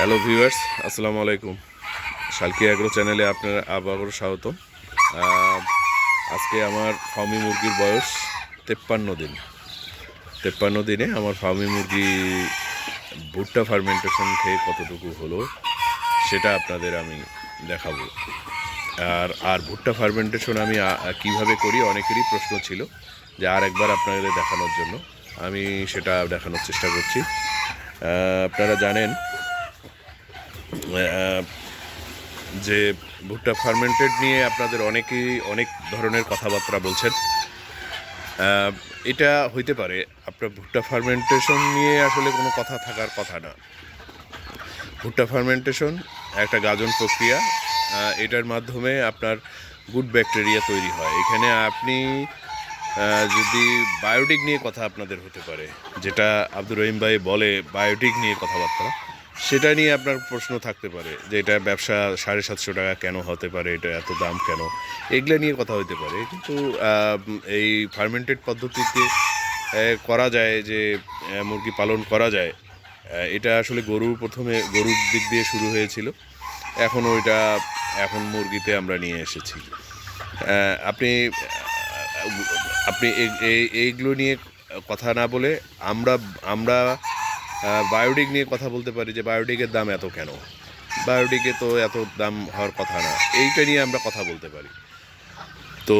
Hello viewers, আসসালামু আলাইকুম। শালকি agro চ্যানেলে আপনার আবারও স্বাগত আজকে আমার ফার্মি মুরগির বয়স তেপ্পান্ন দিন। তেপ্পান্ন দিনে আমার ফার্মি মুরগি ভুট্টা ফার্মেন্টেশন খেয়ে কতটুকু হলো, সেটা আপনাদের আমি দেখাবো। আর আর ভুট্টা ফার্মেন্টেশন আমি কীভাবে করি, অনেকেরই প্রশ্ন ছিল যে আর একবার আপনাদের দেখানোর জন্য। আমি সেটা দেখানোর চেষ্টা করছি। আপনারা জানেন যে ভুট্টা ফার্মেন্টেড নিয়ে আপনাদের অনেকেই অনেক ধরনের কথাবার্তা বলছেন। এটা হইতে পারে, আপনার ভুট্টা ফার্মেন্টেশন নিয়ে আসলে কোনো কথা থাকার কথা না। ভুট্টা ফার্মেন্টেশন একটা গাজন প্রক্রিয়া এটার মাধ্যমে আপনার গুড ব্যাকটেরিয়া তৈরি হয়। এখানে আপনি যদি বায়োটিক নিয়ে কথা আপনাদের হতে পারে, যেটা আব্দুর রহিম ভাই বলে বায়োটিক নিয়ে কথাবার্তা সেটা নিয়ে আপনার প্রশ্ন থাকতে পারে যে এটা ব্যবসা সাড়ে সাতশো টাকা কেন হতে পারে, এটা এত দাম কেন? এগুলো নিয়ে কথা হতে পারে। কিন্তু এই ফার্মেন্টেড পদ্ধতিতে করা যায় যে মুরগি পালন করা যায় এটা আসলে গরু প্রথমে, গরুর দিক দিয়ে শুরু হয়েছিল। এখন ওইটা এখন মুরগিতে আমরা নিয়ে এসেছি। আপনি আপনি এই- এই- এইগুলো নিয়ে কথা না বলে আমরা আমরা বায়োটিক নিয়ে কথা বলতে পারি যে বায়োডিকের দাম এত কেন? বায়োডিকে তো এত দাম হওয়ার কথা না। এইটা নিয়ে আমরা কথা বলতে পারি। তো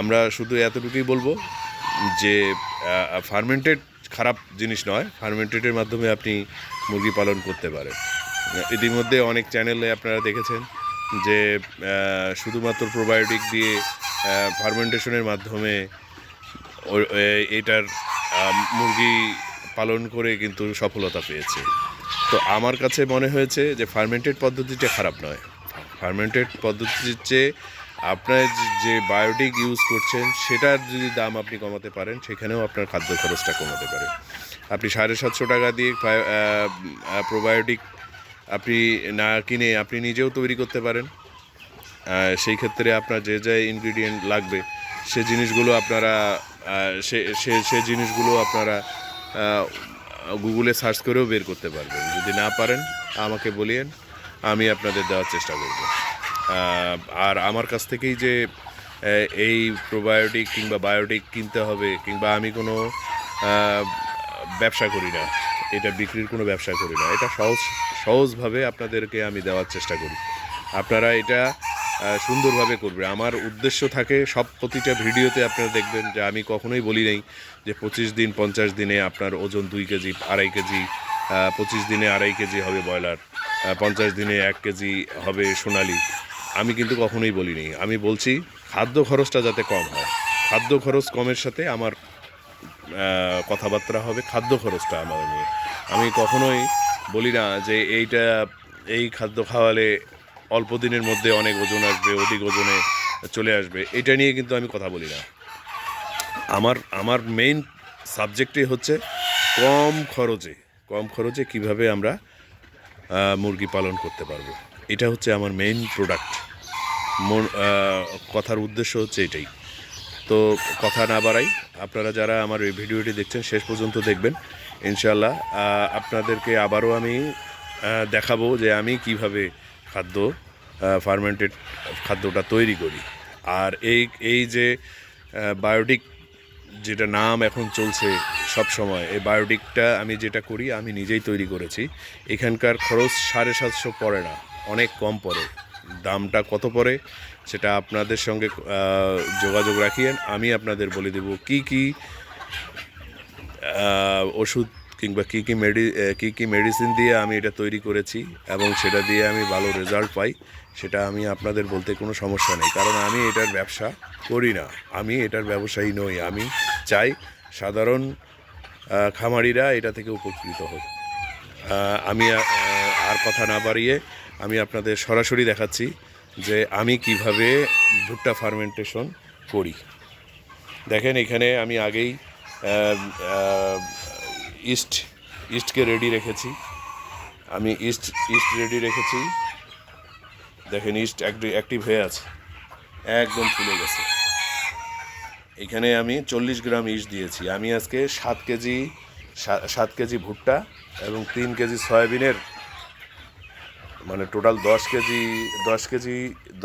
আমরা শুধু এতটুকুই বলব যে ফার্মেন্টেড খারাপ জিনিস নয় ফার্মেন্টেডের মাধ্যমে আপনি মুরগি পালন করতে পারেন। ইতিমধ্যে অনেক চ্যানেলে আপনারা দেখেছেন যে শুধুমাত্র প্রোবায়োটিক দিয়ে ফার্মেন্টেশনের মাধ্যমে এটার মুরগি পালন করে কিন্তু সফলতা পেয়েছে। তো আমার কাছে মনে হয়েছে যে ফার্মেন্টেড পদ্ধতিটা খারাপ নয়। ফার্মেন্টেড পদ্ধতির চেয়ে আপনার যে- বায়োটিক ইউজ করছেন, সেটার যদি দাম আপনি কমাতে পারেন, সেখানেও আপনার খাদ্য খরচটা কমাতে পারে। আপনি সাড়ে সাতশো টাকা দিয়ে প্রোবায়োটিক আপনি না কিনে আপনি নিজেও তৈরি করতে পারেন। সেই ক্ষেত্রে আপনার যে যে ইনগ্রিডিয়েন্ট লাগবে, সে জিনিসগুলো আপনারা সে সে জিনিসগুলো আপনারা গুগলে সার্চ করেও বের করতে পারবেন। যদি না পারেন, আমাকে বলিয়েন, আমি আপনাদের দেওয়ার চেষ্টা করব। আর আমার কাছ থেকেই যে এই প্রোবায়োটিক কিংবা বায়োটিক কিনতে হবে, কিংবা আমি কোনো ব্যবসা করি না, এটা বিক্রির কোনো ব্যবসা করি না, এটা সহজ, সহজভাবে আপনাদেরকে আমি দেওয়ার চেষ্টা করি। আপনারা এটা সুন্দরভাবে করবে। আমার উদ্দেশ্য থাকে সব প্রতিটা ভিডিওতে আপনারা দেখবেন যে আমি কখনোই বলি নাই যে পঁচিশ দিন, পঞ্চাশ দিনে আপনার ওজন দুই কেজি, আড়াই কেজি পঁচিশ দিনে আড়াই কেজি হবে ব্রয়লার পঞ্চাশ দিনে এক কেজি হবে সোনালি। আমি কিন্তু কখনোই বলিনি আমি বলছি খাদ্য খরচটা যাতে কম হয়। খাদ্য খরচ কমের সাথে আমার কথাবার্তা হবে, খাদ্য খরচটা আমার নিয়ে। আমি কখনোই বলি না যে এইটা, এই খাদ্য খাওয়ালে অল্প দিনের মধ্যে অনেক ওজন আসবে, অধিক ওজনে চলে আসবে। এটা নিয়ে কিন্তু আমি কথা বলি না। আমার আমার মেইন সাবজেক্টই হচ্ছে কম খরচে কম খরচে কীভাবে আমরা মুরগি পালন করতে পারব। এটা হচ্ছে আমার মেইন প্রোডাক্ট কথার উদ্দেশ্য হচ্ছে এটাই। তো কথা না বাড়াই, আপনারা যারা আমার এই ভিডিওটি দেখছেন, শেষ পর্যন্ত দেখবেন। ইনশাল্লাহ আপনাদেরকে আবারও আমি দেখাবো যে আমি কীভাবে খাদ্য ফার্মেন্টেড খাদ্যটা তৈরি করি। আর এই এই যে বায়োটিক যেটা নাম এখন চলছে সব সময় এই বায়োটিকটা আমি যেটা করি, আমি নিজেই তৈরি করেছি। এখানকার খরচ সাড়ে সাতশো পড়ে না, অনেক কম পড়ে। দামটা কত পড়ে, সেটা আপনাদের সঙ্গে যোগাযোগ রাখিয়েন আমি আপনাদের বলে দেব কি কি ওষুধ কিংবা কী কী মেডি কী কী মেডিসিন দিয়ে আমি এটা তৈরি করেছি এবং সেটা দিয়ে আমি ভালো রেজাল্ট পাই, সেটা আমি আপনাদের বলতে কোনো সমস্যা নেই। কারণ আমি এটার ব্যবসা করি না। আমি এটার ব্যবসায়ী নই। আমি চাই সাধারণ খামারিরা এটা থেকে উপকৃত হোক। আমি আর কথা না বাড়িয়ে আমি আপনাদের সরাসরি দেখাচ্ছি যে আমি কীভাবে ভুট্টা ফার্মেন্টেশন করি। দেখেন এখানে আমি আগেই ইস্ট ইস্টকে রেডি রেখেছি। আমি ইস্ট ইস্ট রেডি রেখেছি। দেখেন ইস্ট অ্যাক্টিভ হয়ে আছে। একদম ফুলে গেছে। এখানে আমি চল্লিশ গ্রাম ইস্ট দিয়েছি। আমি আজকে সাত কেজি সাত কেজি ভুট্টা এবং তিন কেজি সয়াবিনের মানে টোটাল দশ কেজি দশ কেজি,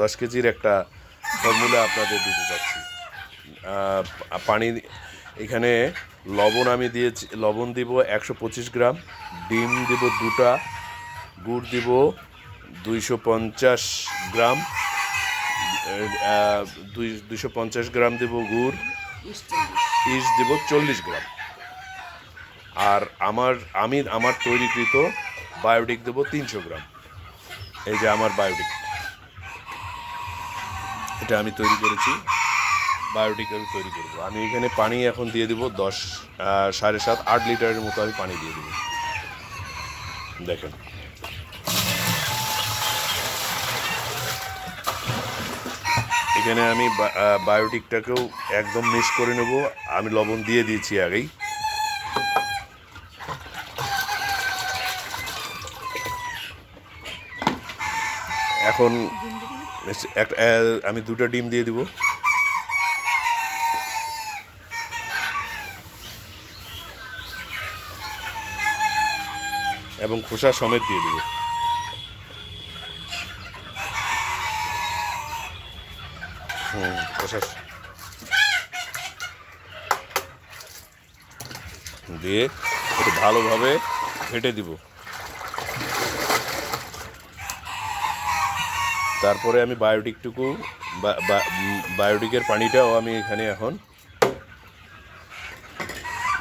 দশ কেজির একটা ফর্মুলা আপনাদের দিতে চাচ্ছি। পানি এখানে লবণ আমি দিয়েছি, লবণ দিব একশো পঁচিশ গ্রাম, ডিম দিব দুটা, গুড় দিব দুইশো পঞ্চাশ গ্রাম দুই, দুইশো পঞ্চাশ গ্রাম দিব গুড় ইস দিব চল্লিশ গ্রাম। আর আমার, আমি আমার তৈরিকৃত বায়োটিক দেবো তিনশো গ্রাম। এই যে আমার বায়োটিক। এটা আমি তৈরি করেছি। বায়োটিক আমি তৈরি করব আমি এখানে পানি এখন দিয়ে দিব দশ সাড়ে সাত, আট লিটারের মতো আমি পানি দিয়ে দেবো। দেখেন। এখানে আমি বায়োটিকটাকেও একদম মিক্স করে নেব। আমি লবণ দিয়ে দিয়েছি আগেই। এখন আমি দুটো ডিম দিয়ে দিব। এবং খোসা সমেত দিয়ে দিব। হুম, খোসা দিয়ে একটু ভালোভাবে ফেটে দিব। তারপরে আমি বায়োটিকটুকু বায়োটিকের পানিটাও আমি এখানে এখন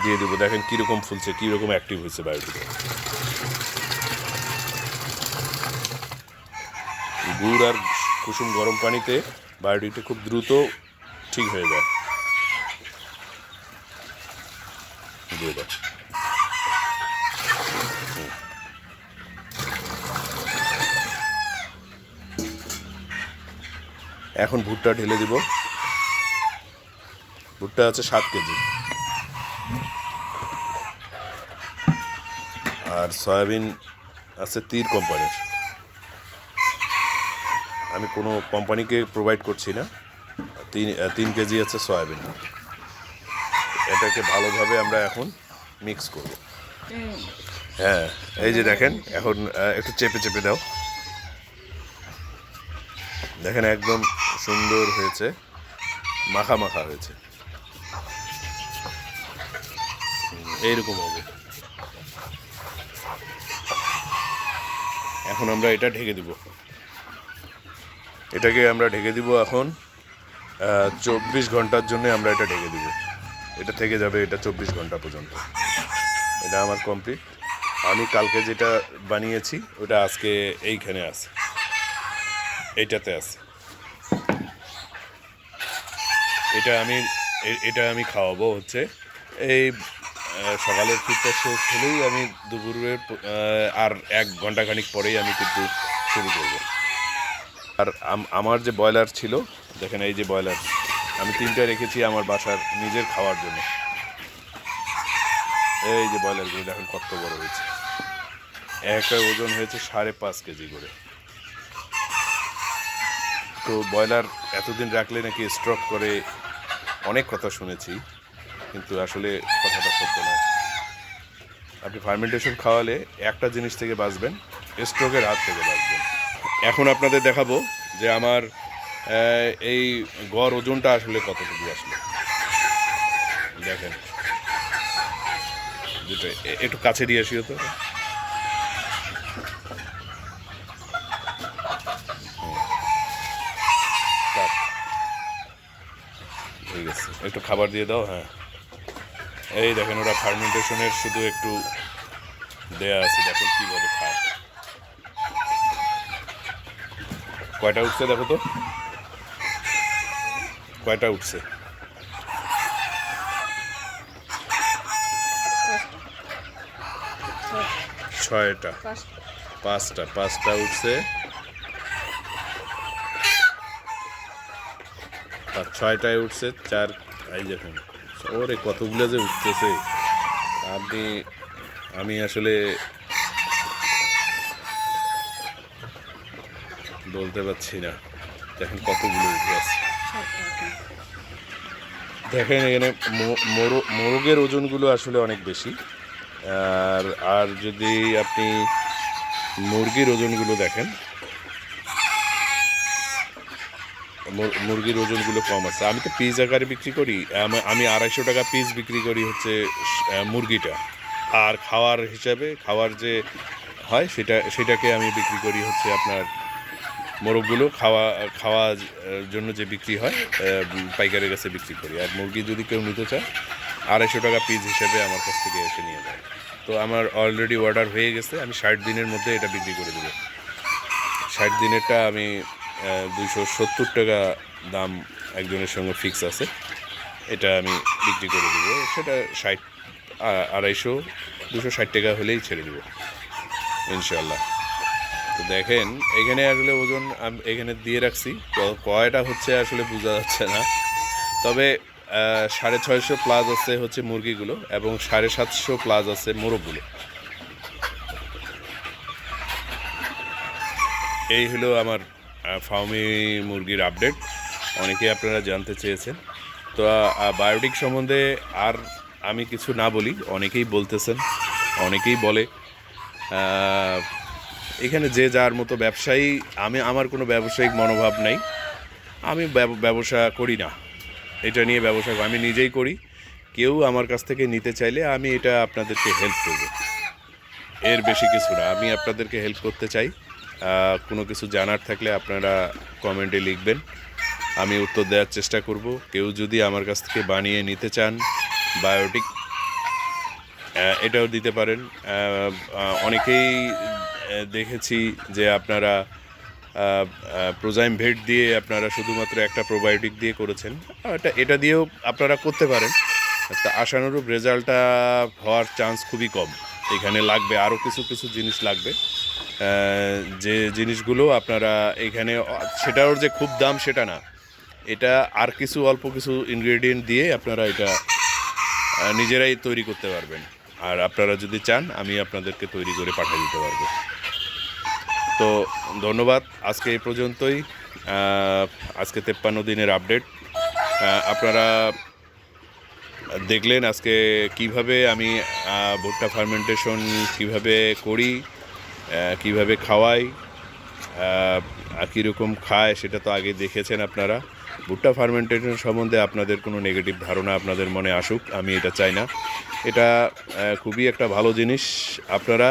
দিয়ে দেবো। দেখেন কীরকম ফুলছে, কীরকম অ্যাক্টিভ হয়েছে বায়োটিক। গুড় আর কুসুম গরম পানিতে বায়োটিকটা খুব দ্রুত ঠিক হয়ে যায়। এখন ভুট্টা ঢেলে দিব। ভুট্টা আছে সাত কেজি। আর সয়াবিন আছে তীর কোম্পানির। আমি কোনো কোম্পানিকে প্রোভাইড করছি না। তিন তিন কেজি আছে সয়াবিন। এটাকে ভালোভাবে আমরা এখন মিক্স করব। হ্যাঁ এই যে দেখেন, এখন একটু চেপে চেপে দাও। দেখেন, একদম সুন্দর হয়েছে। মাখা মাখা হয়েছে। এইরকম হবে। এখন আমরা এটা ঢেকে দিব। এটাকে আমরা ঢেকে দিব এখন চব্বিশ ঘণ্টার জন্য আমরা এটা ঢেকে দিব। এটা থেকে যাবে এটা চব্বিশ ঘণ্টা পর্যন্ত। এটা আমার কমপ্লিট আমি কালকে যেটা বানিয়েছি, ওটা আজকে এইখানে আছে। এইটাতে আছে। এটা আমি এটা আমি খাওয়াবো হচ্ছে এই সকালের ফুটটা শেষ হলেই আমি দুপুরের আর এক ঘণ্টা খানিক পরেই আমি কিন্তু শুরু করব। আর আম- আমার যে ব্রয়লার ছিল, দেখেন এই যে ব্রয়লার, আমি তিনটা রেখেছি আমার বাসার নিজের খাওয়ার জন্য। এই যে ব্রয়লারগুলো দেখেন কত বড় হয়েছে। একটা ওজন হয়েছে সাড়ে পাঁচ কেজি করে। তো ব্রয়লার এতদিন রাখলে নাকি স্ট্রক করে, অনেক কথা শুনেছি, কিন্তু আসলে কথাটা সত্য নয়। আপনি ফার্মেন্টেশন খাওয়ালে একটা জিনিস থেকে বাঁচবেন, স্ট্রোকের হাত থেকে বাঁচবেন। এখন আপনাদের দেখাবো যে আমার এই গড় ওজনটা আসলে কতটুকু আসলো। দেখেন। একটু কাছে দিয়ে আসিও তো। ঠিক আছে একটু খাবার দিয়ে দাও হ্যাঁ। এই দেখেন, ওরা ফার্মেন্টেশনের শুধু একটু দেয়া আছে, দেখেন কীভাবে খায়। কয়টা উঠছে দেখো তো? কয়টা উঠছে? ছয়টা। পাঁচটা পাঁচটা উঠছে। আর ছয়টায় উঠছে, চার, এই দেখুন। ওরে কতগুলো যে উঠতেছে। আপনি আমি আসলে বলতে পারছি না। দেখেন কতগুলো উঠে আছে। দেখেন এখানে মোরগের ওজনগুলো আসলে অনেক বেশি। আর আর যদি আপনি মুরগির ওজনগুলো দেখেন মুরগির ওজনগুলো কম আছে। আমি তো পিস আকারে বিক্রি করি। আমি আড়াইশো টাকা পিস বিক্রি করি হচ্ছে মুরগিটা। আর খাওয়ার হিসাবে, খাওয়ার যে হয়, সেটা, সেটাকে আমি বিক্রি করি হচ্ছে আপনার মোরগগুলো খাওয়া খাওয়া জন্য যে বিক্রি হয় পাইকারের কাছে বিক্রি করি। আর মুরগি যদি কেউ নিতে চায়, আড়াইশো টাকা পিস হিসেবে আমার কাছ থেকে এসে নিয়ে যায়। তো আমার অলরেডি অর্ডার হয়ে গেছে, আমি ষাট দিনের মধ্যে এটা বিক্রি করে দেবো। ষাট দিনেরটা আমি দুশো সত্তর টাকা দাম একজনের সঙ্গে ফিক্স আছে। এটা আমি বিক্রি করে দেবো। সেটা ষাট আড়াইশো, দুশো ষাট টাকা হলেই ছেড়ে দেবো ইনশাল্লাহ তো দেখেন, এখানে আসলে ওজন এখানে দিয়ে রাখছি। কয়টা হচ্ছে আসলে বোঝা যাচ্ছে না। তবে সাড়ে ছয়শো প্লাস আছে হচ্ছে মুরগিগুলো এবং সাড়ে সাতশো প্লাস আছে মোরগগুলো। এই হলো আমার ফার্মি মুরগির আপডেট অনেকেই আপনারা জানতে চেয়েছেন। তো বায়োটিক সম্বন্ধে আর আমি কিছু না বলি। অনেকেই বলতেছেন, অনেকেই বলে। এখানে যে যার মতো ব্যবসায়ী, আমি, আমার কোনো ব্যবসায়িক মনোভাব নেই। আমি ব্যবসা করি না। এটা নিয়ে ব্যবসা আমি নিজেই করি। কেউ আমার কাছ থেকে নিতে চাইলে আমি এটা আপনাদেরকে হেল্প করব। এর বেশি কিছু না, আমি আপনাদেরকে হেল্প করতে চাই। কোনো কিছু জানার থাকলে আপনারা কমেন্টে লিখবেন। আমি উত্তর দেওয়ার চেষ্টা করব। কেউ যদি আমার কাছ থেকে বানিয়ে নিতে চান বায়োটিক এটাও দিতে পারেন। অনেকেই দেখেছি যে আপনারা প্রোজাইম ভেট দিয়ে আপনারা শুধুমাত্র একটা প্রোবায়োটিক দিয়ে করেছেন। এটা এটা দিয়েও আপনারা করতে পারেন। তা আশানুরূপ রেজাল্টটা হওয়ার চান্স খুবই কম। এখানে লাগবে আরও কিছু কিছু জিনিস লাগবে। যে জিনিসগুলো আপনারা এখানে সেটাও যে খুব দাম সেটা না। এটা আর কিছু, অল্প কিছু ইনগ্রেডিয়েন্ট দিয়ে আপনারা এটা নিজেরাই তৈরি করতে পারবেন। আর আপনারা যদি চান, আমি আপনাদেরকে তৈরি করে পাঠিয়ে দিতে পারব। তো ধন্যবাদ। আজকে এই পর্যন্তই। আজকে তেপ্পান্ন দিনের আপডেট। আপনারা দেখলেন আজকে কীভাবে আমি ভুট্টা ফার্মেন্টেশন কীভাবে করি কীভাবে খাওয়াই কীরকম খায় সেটা তো আগে দেখেছেন আপনারা। ভুট্টা ফার্মেন্টেশন সম্বন্ধে আপনাদের কোনো নেগেটিভ ধারণা আপনাদের মনে আসুক, আমি এটা চাই না। এটা খুবই একটা ভালো জিনিস। আপনারা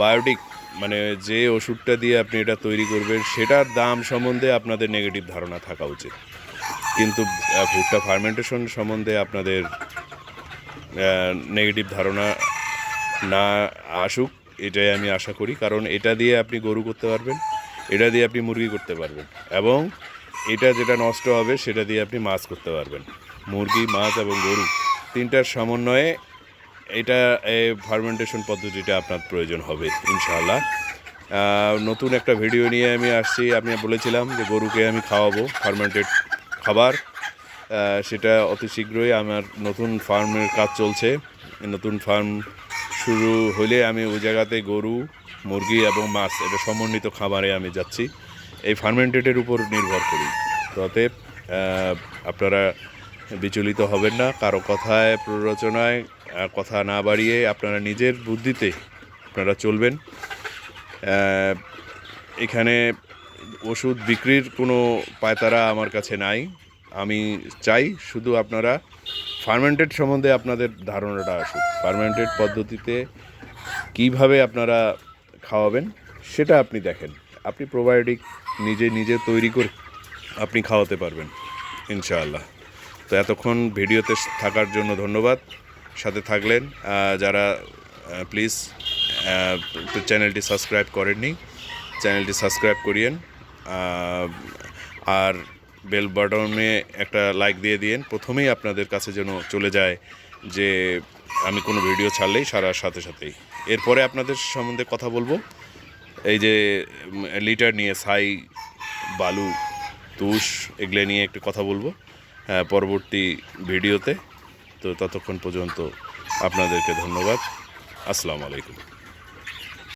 বায়োটিক মানে যে ওষুধটা দিয়ে আপনি এটা তৈরি করবেন, সেটার দাম সম্বন্ধে আপনাদের নেগেটিভ ধারণা থাকা উচিত। কিন্তু ভুট্টা ফার্মেন্টেশন সম্বন্ধে আপনাদের নেগেটিভ ধারণা না আসুক, এটাই আমি আশা করি। কারণ এটা দিয়ে আপনি গরু করতে পারবেন, এটা দিয়ে আপনি মুরগি করতে পারবেন এবং এটা যেটা নষ্ট হবে, সেটা দিয়ে আপনি মাছ করতে পারবেন। মুরগি, মাছ এবং গরু তিনটার সমন্বয়ে এটা এই ফার্মেন্টেশন পদ্ধতিটা আপনার প্রয়োজন হবে ইনশাআল্লাহ। আহ, নতুন একটা ভিডিও নিয়ে আমি আসছি। আমি বলেছিলাম যে গরুকে আমি খাওয়াবো ফার্মেন্টেড খাবার। সেটা অতি শীঘ্রই আমার নতুন ফার্মের কাজ চলছে। নতুন ফার্ম শুরু হলে আমি ওই জায়গাতে গরু মুরগি এবং মাছ এটা সমন্বিত খাবারে আমি যাচ্ছি। এই ফার্মেন্টেডের উপর নির্ভর করি। অতএব আপনারা বিচলিত হবেন না, কারও কথায় প্ররোচনায় কথা না বাড়িয়ে আপনারা নিজের বুদ্ধিতে আপনারা চলবেন। এখানে ওষুধ বিক্রির কোনো পায়তারা আমার কাছে নাই। আমি চাই শুধু আপনারা ফার্মেন্টেড সম্বন্ধে আপনাদের ধারণাটা আসুক। ফার্মেন্টেড পদ্ধতিতে কীভাবে আপনারা খাওয়াবেন সেটা আপনি দেখেন। আপনি প্রোবায়োটিক নিজে নিজে তৈরি করে আপনি খাওয়াতে পারবেন, ইনশাআল্লাহ। তো এতক্ষণ ভিডিওতে থাকার জন্য ধন্যবাদ। সাথে থাকলেন যারা প্লিজ চ্যানেলটি সাবস্ক্রাইব করেননি, চ্যানেলটি সাবস্ক্রাইব করিয়েন আর বেল বাটনে একটা লাইক দিয়ে দিয়েন। প্রথমেই আপনাদের কাছে যেন চলে যায় যে আমি কোনো ভিডিও ছাড়লেই সারার সাথে সাথেই। এরপরে আপনাদের সম্বন্ধে কথা বলব। এই যে লিটার নিয়ে, সাই, বালু, তুষ, এগুলো নিয়ে একটু কথা বলব। পরবর্তী ভিডিওতে। তো ততক্ষণ পর্যন্ত আপনাদেরকে ধন্যবাদ। আসসালামু আলাইকুম।